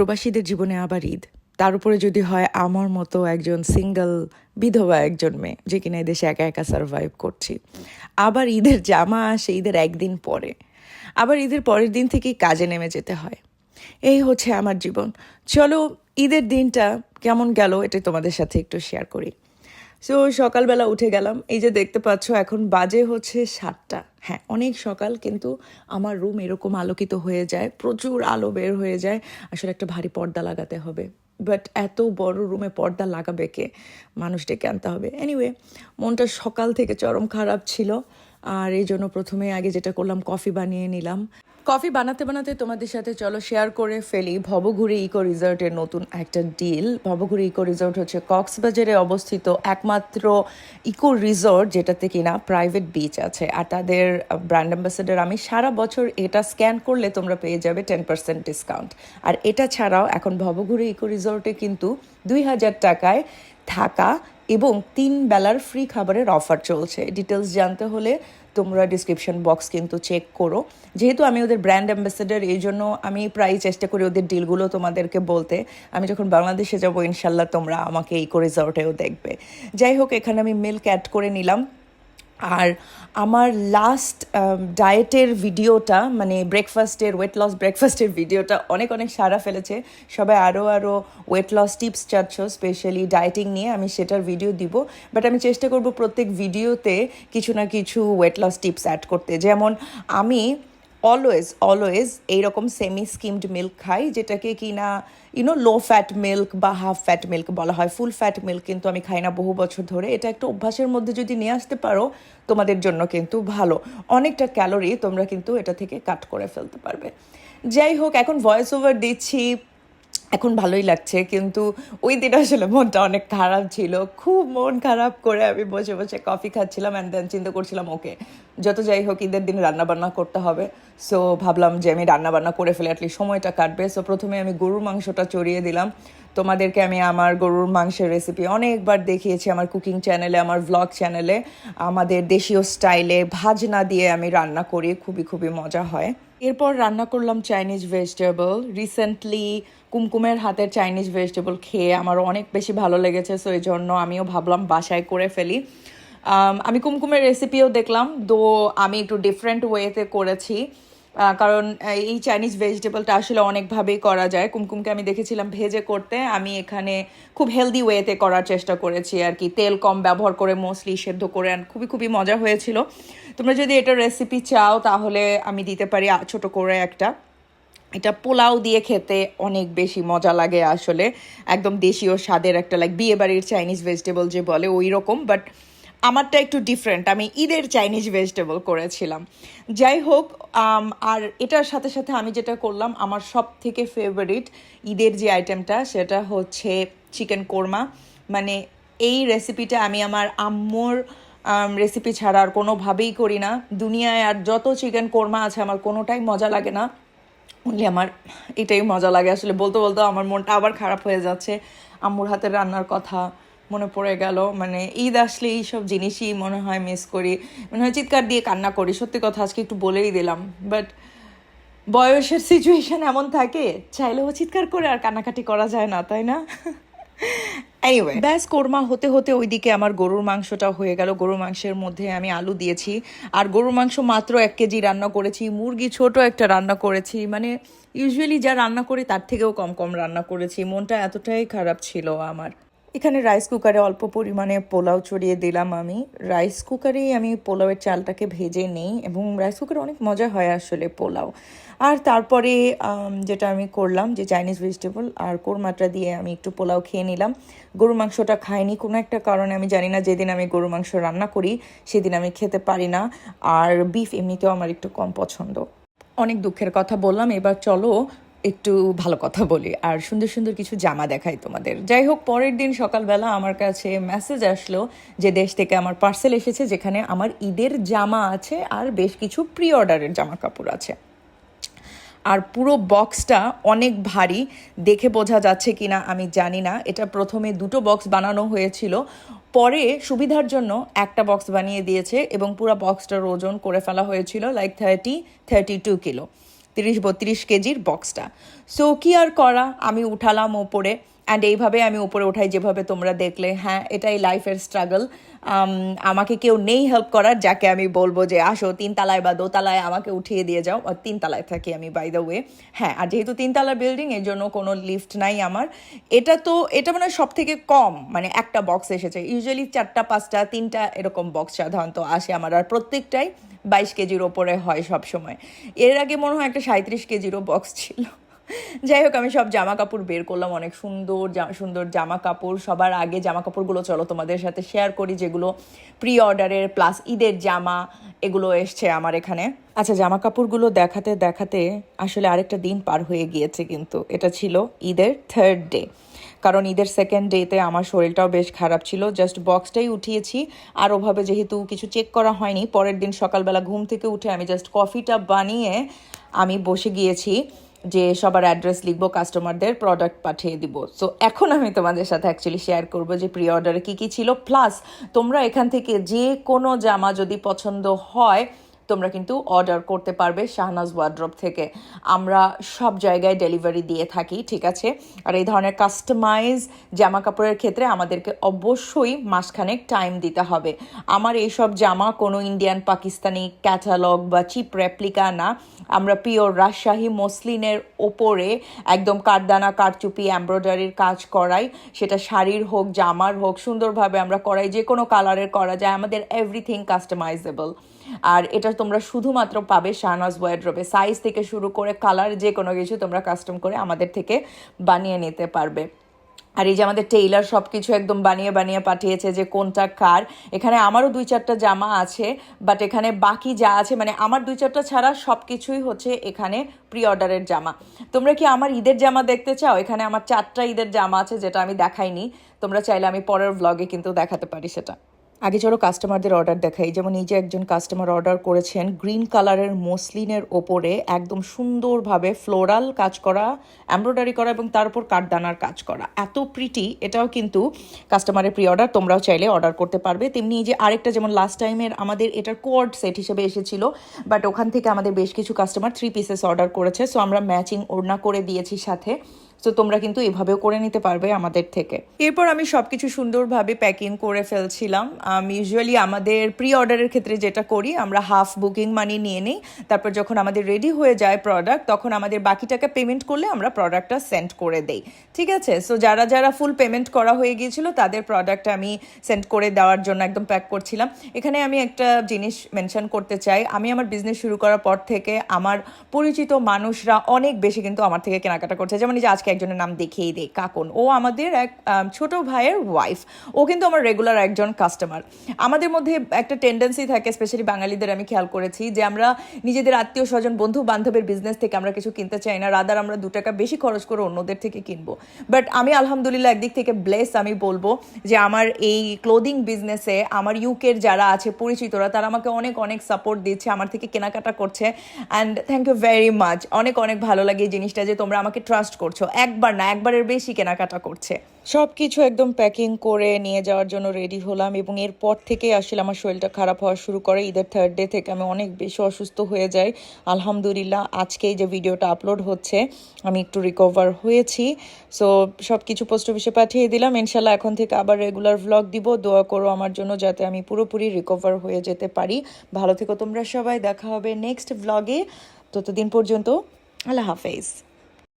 প্রবাসীদের জীবনে আবার ঈদ। তার উপরে যদি হয় আমার মতো একজন সিঙ্গল বিধবা একজন মেয়ে, যে কিনা এদেশে একা একা সার্ভাইভ করছি। আবার ঈদের জামা আসে ঈদের একদিন পরে। আবার ঈদের পরের দিন থেকেই কাজে নেমে যেতে হয়। এই হচ্ছে আমার জীবন। চলো, ঈদের দিনটা কেমন গেল এটা তোমাদের সাথে একটু শেয়ার করি। সো সকালবেলা উঠে গেলাম। এই যে দেখতে পাচ্ছ, এখন বাজে হচ্ছে সাতটা। হ্যাঁ অনেক সকাল, কিন্তু আমার রুম এরকম আলোকিত হয়ে যায়। প্রচুর আলো বের হয়ে যায়। আসলে একটা ভারী পর্দা লাগাতে হবে। বাট এত বড় রুমে পর্দা লাগাবে কে? মানুষ ডেকে আনতে হবে। এনিওয়ে মনটা সকাল থেকে চরম খারাপ ছিল। আর এই জন্য প্রথমে আগে যেটা করলাম, কফি বানিয়ে নিলাম। কফি বানাতে বানাতে তোমাদের সাথে চলো শেয়ার করে ফেলি। ভবঘুরি ইকো রিসর্টের নতুন একটা ডিল ভবঘুরি ইকো রিসর্ট হচ্ছে কক্সবাজারে অবস্থিত একমাত্র ইকো রিসর্ট যেটাতে কিনা প্রাইভেট বিচ আছে। আর তাদের ব্র্যান্ড অ্যাম্বাসেডার আমি সারা বছর এটা স্ক্যান করলে তোমরা পেয়ে যাবে টেন পার্সেন্ট ডিসকাউন্ট আর এটা ছাড়াও এখন ভবঘুরি ইকো রিসর্টে কিন্তু দুই হাজার টাকায় থাকা এবং তিন বেলার ফ্রি খাবারের অফার চলছে। ডিটেলস জানতে হলে তোমরা ডিসক্রিপশন বক্স কিন্তু চেক করো। যেহেতু আমি ওদের ব্র্যান্ড অ্যাম্বাসেডার এই জন্য আমি প্রায় চেষ্টা করি ওদের ডিলগুলো তোমাদেরকে বলতে। আমি যখন বাংলাদেশে যাব ইনশাল্লাহ তোমরা আমাকে এই করে রিসর্টেও দেখবে। যাই হোক, এখানে আমি মিল্ক অ্যাড করে নিলাম। আর আমার লাস্ট ডায়েটের ভিডিওটা মানে ব্রেকফাস্টের ওয়েট লস ব্রেকফাস্টের ভিডিওটা অনেক অনেক সারা ফেলেছে। সবাই আরও আরও ওয়েট লস টিপস চাচ্ছ স্পেশালি ডায়েটিং নিয়ে, আমি সেটার ভিডিও দিব। বাট আমি চেষ্টা করব প্রত্যেক ভিডিওতে কিছু না কিছু ওয়েট লস টিপস অ্যাড করতে। যেমন আমি অলওয়েজ অলওয়েজ এইরকম সেমি স্কিমড মিল্ক খাই, যেটাকে কি না you know low fat milk বা হাফ ফ্যাট মিল্ক বলা হয়। ফুল ফ্যাট মিল্ক কিন্তু আমি খাই না বহু বছর ধরে। এটা একটা অভ্যাসের মধ্যে যদি নিয়ে আসতে পারো, তোমাদের জন্য কিন্তু ভালো। অনেকটা ক্যালোরি তোমরা কিন্তু এটা থেকে কাট করে ফেলতে পারবে। যাই হোক, এখন ভয়েস ওভার দিচ্ছি। এখন ভালোই লাগছে, কিন্তু ওই দিন আসলে মনটা অনেক খারাপ ছিল। খুব মন খারাপ করে আমি বসে বসে কফি খাচ্ছিলাম অ্যান্ড দেন চিন্তা করছিলাম ওকে যত যাই হোক ঈদের দিন রান্নাবান্না করতে হবে। সো ভাবলাম যে আমি রান্নাবান্না করে ফেলে অ্যাটলিস্ট সময়টা কাটবে। সো প্রথমে আমি গরুর মাংসটা চড়িয়ে দিলাম। তোমাদেরকে আমি আমার গরুর মাংসের রেসিপি অনেকবার দেখিয়েছি আমার কুকিং চ্যানেলে আমার ভ্লগ চ্যানেলে আমাদের দেশীয় স্টাইলে ভাজনা দিয়ে আমি রান্না করি, খুবই খুবই মজা হয়। এরপর রান্না করলাম চাইনিজ ভেজিটেবল রিসেন্টলি কুমকুমের হাতের চাইনিজ ভেজিটেবল খেয়ে আমার অনেক বেশি ভালো লেগেছে সো এই জন্য আমিও ভাবলাম বাসায় করে ফেলি। আমি কুমকুমের রেসিপিও দেখলাম দো আমি একটু ডিফারেন্ট ওয়েতে করেছি। কারণ এই চাইনিজ ভেজিটেবলটা আসলে অনেকভাবেই করা যায়। কুমকুমকে আমি দেখেছিলাম ভেজে করতে। আমি এখানে খুব হেলদি ওয়েতে করার চেষ্টা করেছি আর কি। তেল কম ব্যবহার করে মোস্টলি সেদ্ধ করে খুবই খুবই মজা হয়েছিল। তোমরা যদি এটা রেসিপি চাও, তাহলে আমি দিতে পারি ছোট করে একটা। এটা পোলাও দিয়ে খেতে অনেক বেশি মজা লাগে আসলে। একদম দেশীয় স্বাদের একটা লাইক বিয়ে বাড়ির চাইনিজ ভেজিটেবল যে বলে, ওই রকম। বাট আমারটা একটু ডিফারেন্ট আমি ঈদের চাইনিজ ভেজিটেবল করেছিলাম। যাই হোক আর এটার সাথে সাথে আমি যেটা করলাম, আমার সব থেকে ফেভারিট ঈদের যে আইটেমটা সেটা হচ্ছে চিকেন কোরমা মানে এই রেসিপিটা আমি আমার আম্মুর রেসিপি ছাড়া আর কোনোভাবেই করি না। দুনিয়ায় আর যত চিকেন কোরমা আছে, আমার কোনোটাই মজা লাগে না। অনলি আমার এটাই মজা লাগে। আসলে বলতে বলতে আমার মনটা আবার খারাপ হয়ে যাচ্ছে। আম্মুর হাতের রান্নার কথা মনে পড়ে গেল। মানে ঈদ আসলে এইসব জিনিসই মনে হয় মিস করি। মনে হয় চিৎকার দিয়ে কান্না করি, সত্যি কথা আজকে একটু বলেই দিলাম। বাট বয়সের সিচুয়েশন এমন থাকে, চাইলেও চিৎকার করে আর কান্নাকাটি করা যায় না, তাই না? ব্যাস কোরমা হতে হতে ওইদিকে আমার গরুর মাংসটা হয়ে গেল। গরুর মাংসের মধ্যে আমি আলু দিয়েছি। আর গরুর মাংস মাত্র এক কেজি রান্না করেছি। মুরগি ছোট একটা রান্না করেছি। মানে ইউজুয়ালি যা রান্না করি তার থেকেও কম কম রান্না করেছি। মনটা এতটাই খারাপ ছিল আমার। এখানে রাইস কুকারে অল্প পরিমাণে পোলাও চড়িয়ে দিলাম আমি। রাইস কুকারেই আমি পোলাওয়ের চালটাকে ভেজে নিই এবং রাইস কুকারে অনেক মজা হয় আসলে পোলাও। আর তারপরে যেটা আমি করলাম যে চাইনিজ ভেজিটেবল আর কোরমাটা দিয়ে আমি একটু পোলাও খেয়ে নিলাম। গরু মাংসটা খাইনি কোনো একটা কারণে, আমি জানি না যেদিন আমি গরু মাংস রান্না করি সেদিন আমি খেতে পারি না। আর বিফ এমনিতেও আমার একটু কম পছন্দ। অনেক দুঃখের কথা বললাম, এবার চলো একটু ভালো কথা বলি, আর সুন্দর সুন্দর কিছু জামা দেখাই তোমাদের। যাই হোক, পরের দিন সকালবেলা আমার কাছে মেসেজ আসলো যে দেশ থেকে আমার পার্সেল এসেছে যেখানে আমার ঈদের জামা আছে আর বেশ কিছু প্রি অর্ডারের জামা কাপড় আছে। আর পুরো বক্সটা অনেক ভারী, দেখে বোঝা যাচ্ছে কিনা আমি জানি না। এটা প্রথমে দুটো বক্স বানানো হয়েছিল, পরে সুবিধার জন্য একটা বক্স বানিয়ে দিয়েছে এবং পুরো বক্সটার ওজন করে ফেলা হয়েছিল like thirty thirty two kilo তিরিশ বত্রিশ কেজির বক্সটা সো কি আর করা? আমি উঠালাম ওপরে। অ্যান্ড এইভাবে আমি উপরে উঠাই, যেভাবে তোমরা দেখলে হ্যাঁ এটাই লাইফের স্ট্রাগল আমাকে কেউ নেই হেল্প করার, যাকে আমি বলব যে আসো, তিনতলায় বা দোতলায় আমাকে উঠিয়ে দিয়ে যাও। তিনতলায় থাকি আমি বাই দ্য ওয়ে হ্যাঁ আর যেহেতু তিনতলা বিল্ডিং এর জন্য কোনো লিফট নাই আমার। এটা তো, এটা মানে সব থেকে কম মানে একটা বক্স এসেছে। ইউজুয়ালি চারটা, পাঁচটা, তিনটা এরকম বক্স সাধারণত আসে আমার। আর প্রত্যেকটাই বাইশ কেজির ওপরে হয় সব সময় এর আগে মনে হয় একটা সাঁত্রিশ কেজিরও বক্স ছিল। যাই হোক, আমি সব জামা কাপড় বের করলাম, অনেক সুন্দর সুন্দর জামা কাপড় সবার আগে জামা কাপড়গুলো চলো তোমাদের সাথে শেয়ার করি, যেগুলো প্রি অর্ডারের প্লাস ঈদের জামা, এগুলো এসছে আমার এখানে। আচ্ছা জামা কাপড়গুলো দেখাতে দেখাতে আসলে আরেকটা দিন পার হয়ে গিয়েছে কিন্তু। এটা ছিল ঈদের থার্ড ডে কারণ ঈদের সেকেন্ড ডেতে আমার শরীরটাও বেশ খারাপ ছিল। জাস্ট বক্সটাই উঠিয়েছি। আর ওভাবে যেহেতু কিছু চেক করা হয়নি, পরের দিন সকালবেলা ঘুম থেকে উঠে আমি জাস্ট কফিটা বানিয়ে আমি বসে গিয়েছি। যে সবার অ্যাড্রেস লিখব কাস্টমারদের প্রোডাক্ট পাঠিয়ে দিব। সো এখন আমি তোমাদের সাথে অ্যাকচুয়ালি শেয়ার করব যে প্রি অর্ডারে কী কী ছিল। প্লাস তোমরা এখান থেকে যে কোনো জামা যদি পছন্দ হয় তোমরা কিন্তু অর্ডার করতে পারবে শাহনাজ ওয়ার্ড্রপ থেকে। আমরা সব জায়গায় ডেলিভারি দিয়ে থাকি, ঠিক আছে? আর এই ধরনের কাস্টমাইজ জামা কাপড়ের ক্ষেত্রে আমাদেরকে অবশ্যই মাসখানেক টাইম দিতে হবে। আমার এইসব জামা কোনো ইন্ডিয়ান পাকিস্তানি ক্যাটালগ বা চিপ রেপ্লিকা না। আমরা পিওর রাজশাহী মসলিনের ওপরে একদম কাঠদানা কারচুপি এমব্রয়ডারির কাজ করাই। সেটা শাড়ির হোক, জামার হোক, সুন্দরভাবে আমরা করাই। যে কোনো কালারের করা যায়। আমাদের এভরিথিং কাস্টমাইজেবল আর এটা তোমরা শুধুমাত্র পাবে শাহনাজ ওয়ার্ড্রোবে সাইজ থেকে শুরু করে কালার যে কোনো কিছু তোমরা কাস্টম করে আমাদের থেকে বানিয়ে নিতে পারবে। আর এই যে আমাদের টেইলার সব কিছু একদম বানিয়ে বানিয়ে পাঠিয়েছে যে কোনটা কার। এখানে আমারও দুই চারটা জামা আছে বাট এখানে বাকি যা আছে মানে আমার দুই চারটা ছাড়া সব কিছুই হচ্ছে এখানে প্রি অর্ডারের জামা। তোমরা কি আমার ঈদের জামা দেখতে চাও? এখানে আমার চারটা ঈদের জামা আছে, যেটা আমি দেখাইনি। তোমরা চাইলে আমি পরের ব্লগে কিন্তু দেখাতে পারি সেটা। আগে চলো কাস্টমারদের অর্ডার দেখাই, যেমন এই যে একজন কাস্টমার অর্ডার করেছেন গ্রিন কালারের মসলিনের ওপরে একদম সুন্দরভাবে ফ্লোরাল কাজ করা এমব্রয়ডারি করা এবং তার উপর কাঠদানার কাজ করা। এত প্রিটি এটাও কিন্তু কাস্টমারের প্রি অর্ডার তোমরাও চাইলে অর্ডার করতে পারবে। তেমনি এই যে আরেকটা, যেমন লাস্ট টাইমের আমাদের এটার কোয়ার্ড সেট হিসেবে এসেছিল বাট ওখান থেকে আমাদের বেশ কিছু কাস্টমার থ্রি পিসেস অর্ডার করেছে। সো আমরা ম্যাচিং ওড়না করে দিয়েছি সাথে। তো তোমরা কিন্তু এভাবেও করে নিতে পারবে আমাদের থেকে। এরপর আমি সব কিছু সুন্দরভাবে প্যাকিং করে ফেলছিলাম। আমি ইউজুয়ালি আমাদের প্রি অর্ডারের ক্ষেত্রে যেটা করি, আমরা হাফ বুকিং মানি নিয়ে নিই। তারপর যখন আমাদের রেডি হয়ে যায় প্রোডাক্ট তখন আমাদের বাকি টাকা পেমেন্ট করলে আমরা প্রোডাক্টটা সেন্ড করে দেই। ঠিক আছে? সো যারা যারা ফুল পেমেন্ট করা হয়ে গিয়েছিল, তাদের প্রোডাক্ট আমি সেন্ড করে দেওয়ার জন্য একদম প্যাক করছিলাম। এখানে আমি একটা জিনিস মেনশন করতে চাই। আমি আমার বিজনেস শুরু করার পর থেকে আমার পরিচিত মানুষরা অনেক বেশি কিন্তু আমার থেকে কেনাকাটা করছে। যেমন এই যে আজকে একজনের নাম দেখেই দেই কাকন। ও আমাদের এক ছোট ভাইয়ের ওয়াইফ ও কিন্তু আমার রেগুলার একজন কাস্টমার আমাদের মধ্যে একটা টেন্ডেন্সি থাকে স্পেশালি বাঙালিদের আমি খেয়াল করেছি, যে আমরা নিজেদের আত্মীয় স্বজন বন্ধু বান্ধবের বিজনেস থেকে আমরা কিছু কিনতে চাই না। রাদার আমরা দু টাকা বেশি খরচ করে অন্যদের থেকে কিনবো। বাট আমি আলহামদুলিল্লাহ একদিক থেকে ব্লেস আমি বলব, যে আমার এই ক্লোদিং বিজনেসে আমার ইউকের যারা আছে, পরিচিতরা, তারা আমাকে অনেক অনেক সাপোর্ট দিচ্ছে, আমার থেকে কেনাকাটা করছে। And thank you very much অনেক অনেক ভালো লাগে এই জিনিসটা, যে তোমরা আমাকে ট্রাস্ট করছ। একবার না, একবারের বেশি কেনাকাটা করছে। সব কিছু একদম প্যাকিং করে নিয়ে যাওয়ার জন্য রেডি হলাম এবং এরপর থেকে আসলে আমার শরীরটা খারাপ হওয়া শুরু করে। ঈদের থার্ড ডে থেকে আমি অনেক বেশি অসুস্থ হয়ে যাই। আলহামদুলিল্লাহ, আজকে যে ভিডিওটা আপলোড হচ্ছে, আমি একটু রিকভার হয়েছি। সো সব কিছু পোস্ট অফিসে পাঠিয়ে দিলাম। ইনশাল্লাহ এখন থেকে আবার রেগুলার ভ্লগ দিব। দোয়া করো আমার জন্য যাতে আমি পুরোপুরি রিকভার হয়ে যেতে পারি। ভালো থেকো তোমরা সবাই। দেখা হবে নেক্সট ভ্লগে ততদিন পর্যন্ত আল্লাহ হাফেজ।